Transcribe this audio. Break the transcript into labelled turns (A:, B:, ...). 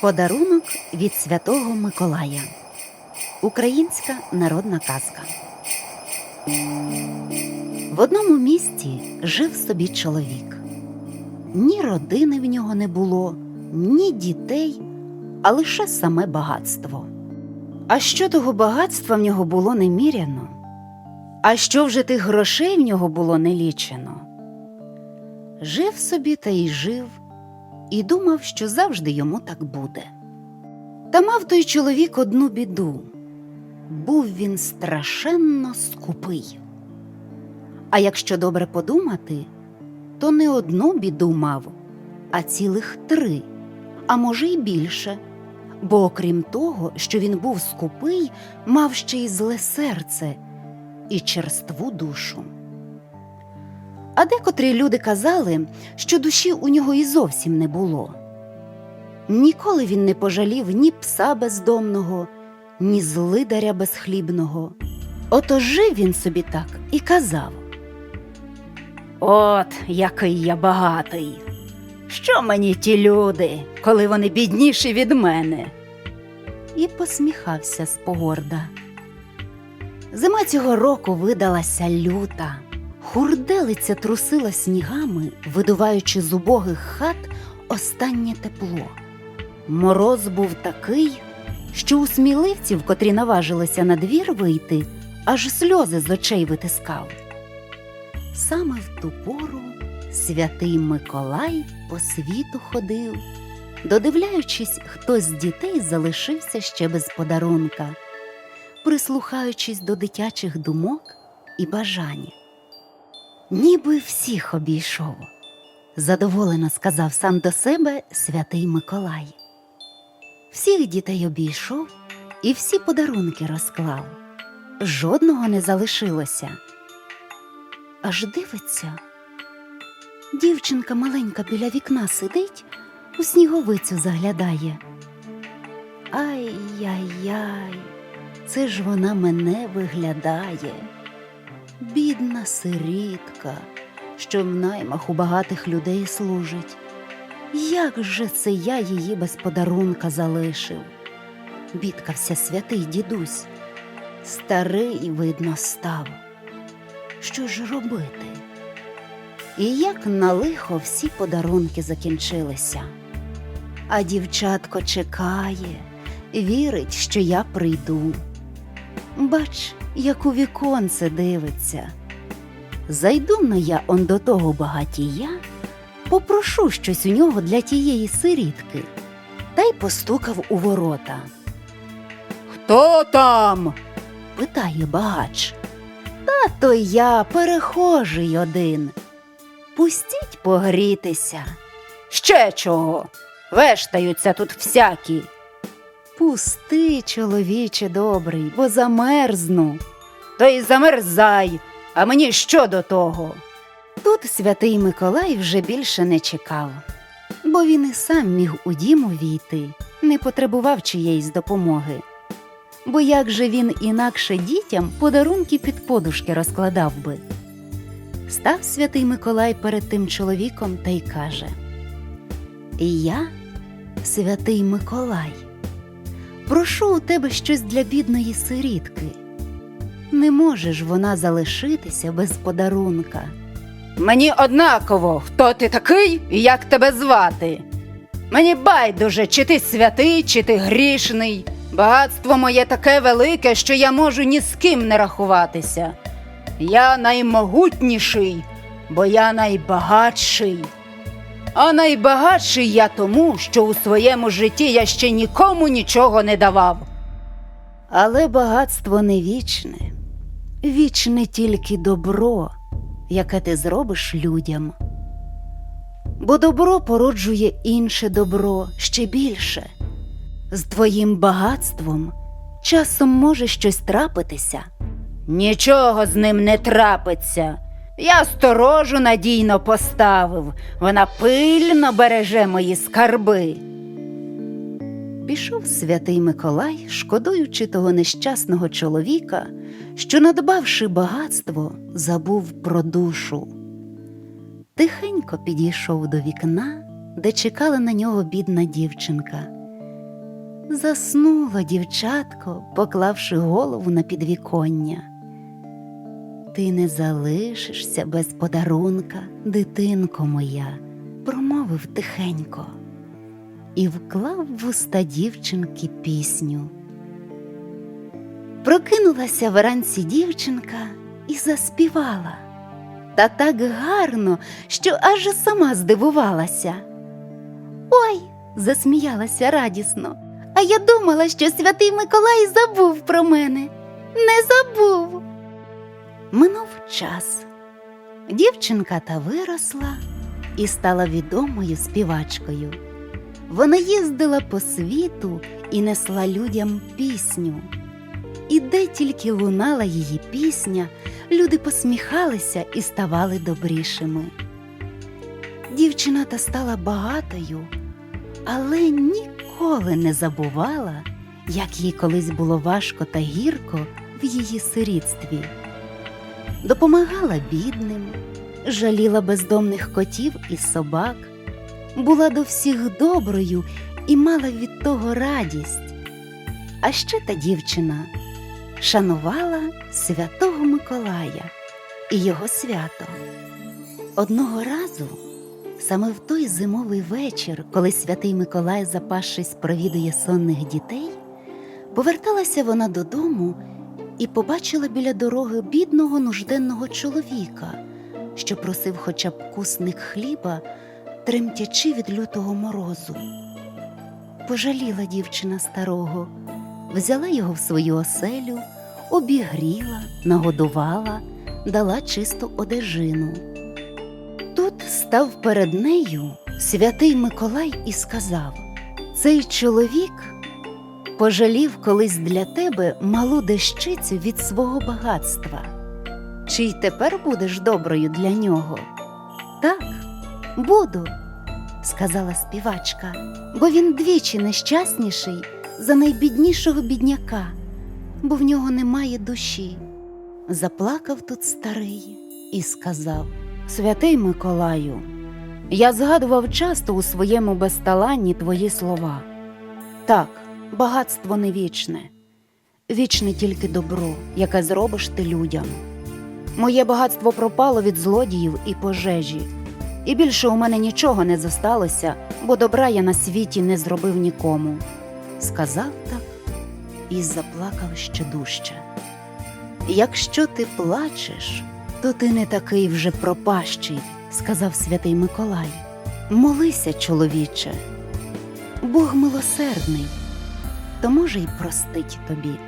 A: Подарунок від Святого Миколая. Українська народна казка. В одному місті жив собі чоловік. Ні родини в нього не було, ні дітей, а лише саме багатство. А що того багатства в нього було неміряно? А що вже тих грошей в нього було нелічено? Жив собі та й жив, і думав, що завжди йому так буде. Та мав той чоловік одну біду був він страшенно скупий. А якщо добре подумати, то не одну біду мав, а цілих три, а може й більше. Бо окрім того, що він був скупий, мав ще й зле серце і черству душу. А декотрі люди казали, що душі у нього і зовсім не було. Ніколи він не пожалів ні пса бездомного, ні злидаря безхлібного. Ото жив він собі так і казав От який я багатий. Що мені ті люди, коли вони бідніші від мене? І посміхався з погорда. Зима цього року видалася люта. Хурделиця трусила снігами, видуваючи з убогих хат останнє тепло. Мороз був такий, що у сміливців, котрі наважилися на двір вийти, аж сльози з очей витискав. Саме в ту пору святий Миколай по світу ходив, додивляючись, хто з дітей залишився ще без подарунка, прислухаючись до дитячих думок і бажань. Ніби всіх обійшов, задоволено сказав сам до себе святий Миколай. Всіх дітей обійшов і всі подарунки розклав. Жодного не залишилося. Аж дивиться. Дівчинка маленька біля вікна сидить, у сніговицю заглядає. Ай-яй-яй, це ж вона мене виглядає. Бідна сирітка, що в наймах у багатих людей служить. Як же це я її без подарунка залишив? Бідкався святий дідусь. Старий, видно, став. Що ж робити? І як на лихо всі подарунки закінчилися. А дівчатко чекає, вірить, що я прийду. Бач, як у віконце дивиться. Зайду на я он до того багатія, попрошу щось у нього для тієї сирітки, та й постукав у ворота. Хто там? питає багач. Та то я перехожий один. Пустіть погрітися. Ще чого? Вештаються тут всякі. Пусти, чоловіче добрий, бо замерзну. То й замерзай, а мені що до того? Тут святий Миколай вже більше не чекав, бо він і сам міг у дім увійти, не потребував чиєїсь допомоги. Бо як же він інакше дітям подарунки під подушки розкладав би? Став святий Миколай перед тим чоловіком та й каже: Я, святий Миколай, прошу у тебе щось для бідної сирітки. Не може ж вона залишитися без подарунка. Мені однаково, хто ти такий і як тебе звати. Мені байдуже, чи ти святий, чи ти грішний. Багатство моє таке велике, що я можу ні з ким не рахуватися. Я наймогутніший, бо я найбагатший. А найбагатший я тому, що у своєму житті я ще нікому нічого не давав. Але багатство не вічне, вічне тільки добро, яке ти зробиш людям. Бо добро породжує інше добро ще більше. З твоїм багатством часом може щось трапитися. Нічого з ним не трапиться. Я сторожу надійно поставив, вона пильно береже мої скарби. Пішов святий Миколай, шкодуючи того нещасного чоловіка, що, надбавши багатство, забув про душу. Тихенько підійшов до вікна, де чекала на нього бідна дівчинка, Заснуло дівчатко, поклавши голову на підвіконня. Ти не залишишся без подарунка, дитинко моя, промовив тихенько і вклав в уста дівчинки пісню. Прокинулася вранці дівчинка і заспівала. Та так гарно, що аж сама здивувалася. Ой, засміялася радісно. А я думала, що святий Миколай забув про мене. Не забув. Минув час. Дівчинка та виросла і стала відомою співачкою. Вона їздила по світу і несла людям пісню. І де тільки лунала її пісня, люди посміхалися і ставали добрішими. Дівчина та стала багатою, але ніколи не забувала, як їй колись було важко та гірко в її сирітстві. Допомагала бідним, жаліла бездомних котів і собак, була до всіх доброю і мала від того радість. А ще та дівчина шанувала святого Миколая і його свято. Одного разу, саме в той зимовий вечір, коли святий Миколай, запасшись, провідує сонних дітей, поверталася вона додому і побачила біля дороги бідного нужденного чоловіка, що просив хоча б кусник хліба, тремтячи від лютого морозу. Пожаліла дівчина старого, взяла його в свою оселю, обігріла, нагодувала, дала чисту одежину. Тут став перед нею святий Миколай і сказав: Цей чоловік пожалів колись для тебе малу дещицю від свого багатства. Чи й тепер будеш доброю для нього? Так, буду, сказала співачка, бо він двічі нещасніший за найбіднішого бідняка, бо в нього немає душі. Заплакав тут старий і сказав: Святий Миколаю, я згадував часто у своєму безталанні твої слова. Так, багатство не вічне, вічне тільки добро, яке зробиш ти людям. Моє багатство пропало від злодіїв і пожежі, і більше у мене нічого не зосталося, бо добра я на світі не зробив нікому. Сказав так і заплакав ще дужче. Якщо ти плачеш, то ти не такий вже пропащий, сказав святий Миколай. Молися, чоловіче, Бог милосердний, то може й простить тобі.